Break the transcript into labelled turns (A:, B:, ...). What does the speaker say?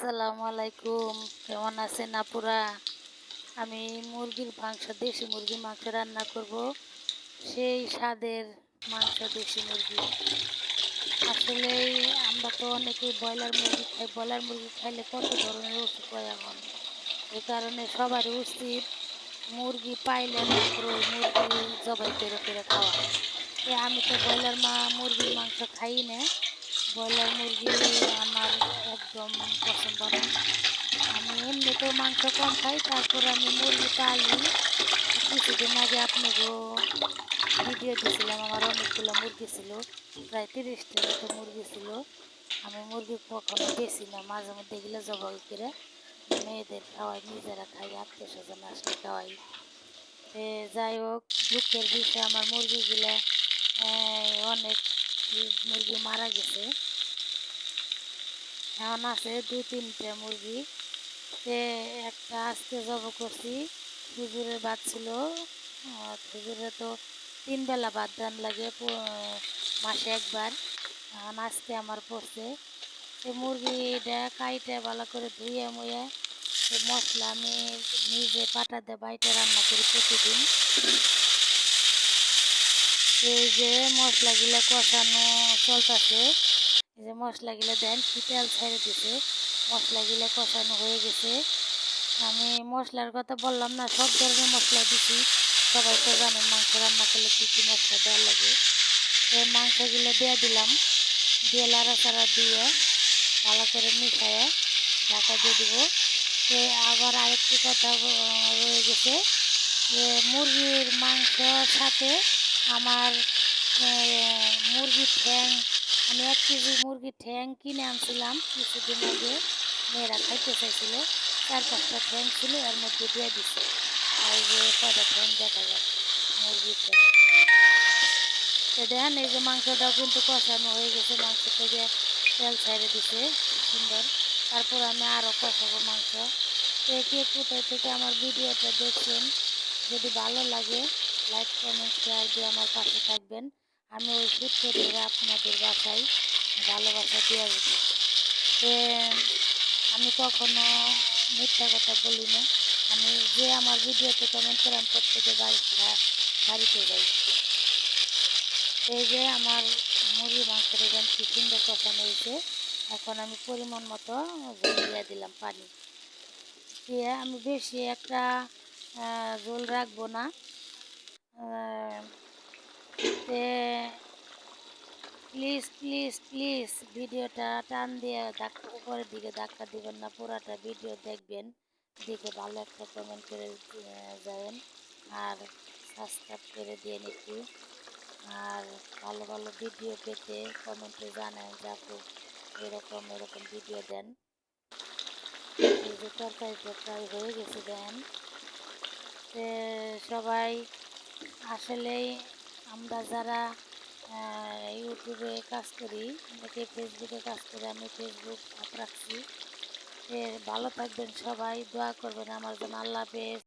A: আসসালামু আলাইকুম। কেমন আছেন আপুরা? আমি মুরগির মাংস, দেশি মুরগির মাংস রান্না করব। সেই স্বাদের মাংস, দেশি মুরগি। আসলে আমরা তো অনেকে ব্রয়লার মুরগি খাই, ব্রয়লার মুরগি খাইলে কত ধরনের ওষুধ হয় এখন এই কারণে সবারই উচিত মুরগি পাইলে মাত্র মুরগি জবাই করে করে খাওয়া। আমি তো ব্রয়লার মা, মুরগির মাংস খাই না। ব্রয়লার মুরগি আমার একদম পছন্দ না। আমি এমনিতেও মাংস কম খাই, তারপর আমি মুরগি পালি কিছুদিন আগে আপনাকে ভিডিও দিয়েছিলাম আমার অনেকগুলো মুরগি ছিল, প্রায় তিরিশটার মতো মুরগি ছিল। আমি মুরগি কখনো বেশি না, মাঝে মধ্যে এগুলো জবাই করে মেয়েদের খাওয়াই, নিজেরা খাই আত্মীয় স্বজন আসলে খাওয়াই। যাই হোক, দুঃখের বিষয়, আমার মুরগিগুলো অনেক মুরগি মারা গেছে। এখন আছে দুই তিনটে মুরগি। তে একটা আজকে জব করছি, হুজুরের বাদ ছিল। হুজুরে তো তিন বেলা বাদ দান লাগে মাসে একবার। এখন আজকে আমার পড়ছে। সে মুরগিটা কাইটে ভালো করে ধুয়ে মুয়ে মশলা আমি নিজে পাটা দিয়ে বাইটে রান্না করি প্রতিদিন। এই যে মশলাগুলো কষানো চলতেছে। যে মশলাগুলো দেন কি ছেড়ে দিছে, মশলাগুলো কষানো হয়ে গেছে। আমি মশলার কথা বললাম না, সব ধরনের মশলা দিছি। সবাই তো জানেন মাংস রান্না করলে কী কী মশলা দেওয়া লাগে। এই মাংসগুলো দিয়ে দিলাম, দিয়ে লাড়া চাড়া দিয়ে ভালো করে মিশাইয়ে ঢাকা দিয়ে দিব। তো আবার আরেকটি কথা রয়ে গেছে যে মুরগির মাংসর সাথে আমার মুরগির ঠ্যাং আমি এক কেজি মুরগির ঠ্যাং কিনে আনছিলাম, কিছুদিন আগে। মেয়েরা খাইতে চাইছিল, চার পাঁচটা ঠ্যাং ছিল, এর মধ্যে দিয়ে দিছে। আর যে কটা ঠ্যাং দেখা যায়, মুরগির ঠ্যাং। তো দেখেন, এই যে মাংসটাও কিন্তু কষানো হয়ে গেছে, মাংস থেকে তেল ছাইড়ে দিছে সুন্দর। তারপর আমি আরও কষাবো মাংস। তো কে কোথায় থেকে আমার ভিডিওটা দেখছেন, যদি ভালো লাগে লাইক কমেন্ট শেয়ার দিয়ে আমার পাশে থাকবেন। আমি ওই সূত্র ধরে আপনাদের বাসায় ভালোবাসা দিয়ে আসব যে আমি কখনো মিথ্যা কথা বলি না। আমি যে আমার ভিডিওতে কমেন্ট করে আমি প্রত্যেকে বাড়িটা, বাড়িতে যাই। এই যে আমার মুরগি মাংসের এখান কি সুন্দর কষানো হয়েছে, এখন আমি পরিমাণ মতো দিয়ে দিলাম পানি। দিয়ে আমি বেশি একটা জল রাখব না। প্লিজ প্লিজ প্লিজ ভিডিওটা টান দিয়ে ধাক্কা, উপরের দিকে ধাক্কা দিবেন না, পুরাটা ভিডিও দেখবেন। দেখে ভালো একটা কমেন্ট করে যাবেন। আর সাবস্ক্রাইব করে দিয়ে একটু। আর ভালো ভালো ভিডিও পেতে কমেন্টে জানায় যে এরকম এরকম ভিডিও দেন। যে তরকারিটা প্রায় হয়ে গেছে, দেন। সবাই আসলেই আমরা যারা ইউটিউবে কাজ করি, অনেকে ফেসবুকে কাজ করি, আমি ফেসবুক রাখছি। ভালো থাকবেন সবাই, দোয়া করবেন আমার জন্য আল্লাহ হাফেজ।